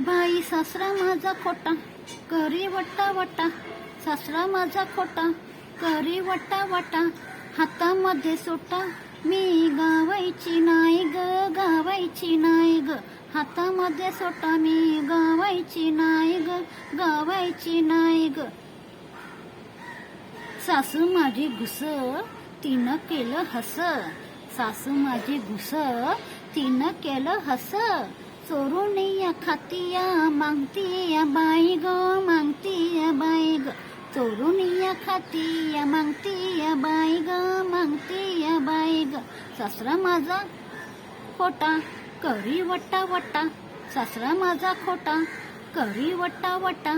बाई सासरा माझा खोटा करी वट्टा वट्टा सासरा माझा खोटा करी वट्टा वट्टा हातामध्ये सोटा मी गावायची नाही ग गावायची नाही ग. हातामध्ये सोटा मी गावायची नाही ग गावायची नाही ग. सासू माझी घुस तिनं केलं हस. सासू माझी घुस तिनं केलं हस. चोरून या खातिया मागतीया बाई ग मागतीया बाई ग. चोरून या खातिया मागतीया बाई ग मागतीया बाई ग. सासरा माझा खोटा करी वट्टा वट्टा. सासरा माझा खोटा करी वट्टा वट्टा.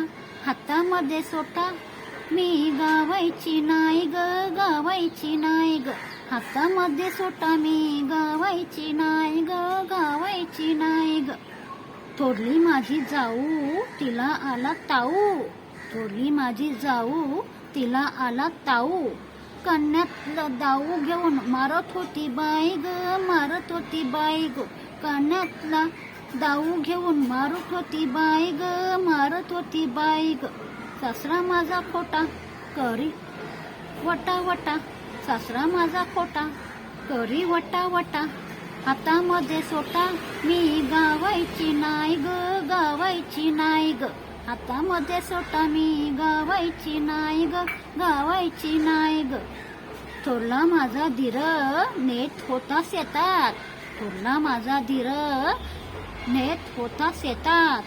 हातामध्ये सोटा मी गावायची नाही ग गावायची नाही ग. हातामध्ये सोटा मी गावायची नाही ग गावायची नाही ग. थोरली माझी जाऊ तिला आला ताऊ. थोरली माझी जाऊ तिला आला ताऊ. कन्यातलं दाऊ घेऊन मारत होती बाई ग मारत होती बाई ग. कन्यातला दाऊ घेऊन मारत होती बाई ग मारत होती बाई ग. सासरा माझा खोटा करी वटा वटा. सासरा माझा खोटा करी वटा वटा हातामध्ये सोटा मी गावायची नाही ग गावायची नाही ग. हातामध्ये सोटा मी गावायची नाही ग गावायची नाही ग. थोरला माझा धीर नेत होता शेतात थोरला माझा धीर नेत होता शेतात.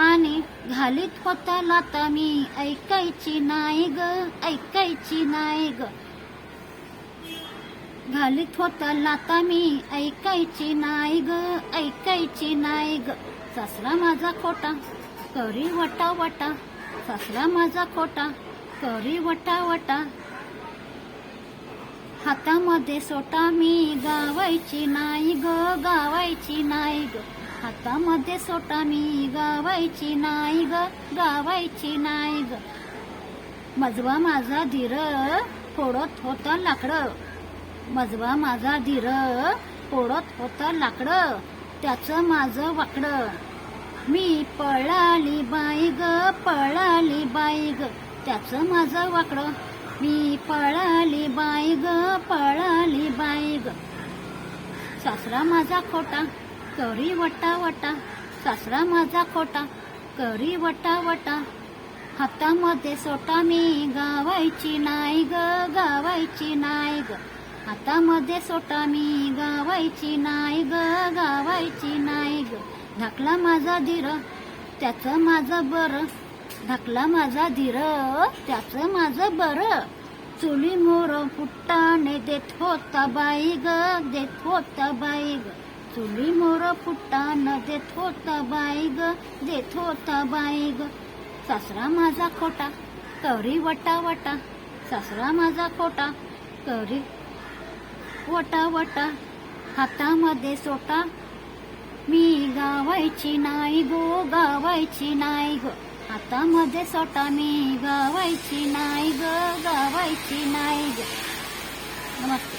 आणि घालीत होता लाता मी ऐकायची नाही ग ऐकायची नाही ग. घालीत होता लाता मी ऐकायची नाही ग ऐकायची नाही ग. सासरा माझा खोटा करी वटा वटा. सासरा माझा खोटा करी वटा वटा. हातामध्ये सोटा मी गावायची नाही ग गावायची नाही ग. हातामध्ये सोटा मी गावायची नाही ग गावायची नाही ग. मजवा माझा धीर फोडत होता लाकडं. मजवा माझा धीर पोडत होत लाकडं त्याचं माझं वाकडं. मी पळाली बाई ग पळाली बाई ग त्याचं माझं वाकडं. मी पळाली बाई ग पळाली बाई ग सासरा माझा खोटा करी वटा वटा. सासरा माझा खोटा करी वटा वटा. हातामध्ये सोटा मी गावायची नाही ग गावायची नाही ग हातामध्ये सोटा मी गावायची नाही ग गावायची नाही ग. धाकला माझा धीर त्याचं माझं बरं. धाकला माझा धीर त्याचं माझं बरं. चुली मोर फुट्टाने देत होता बाई ग देत होता बाई ग. चुली मोर फुट्टान देत होता बाई ग देत होता बाई ग. सासरा माझा खोटा करी वटा वटा. सासरा माझा खोटा करी वटा वटा हातामध्ये सोटा. मी गावायची नाही गो गावायची नाही ग. हातामध्ये सोटा मी गावायची नाही ग गावायची नाही ग. नमस्कार.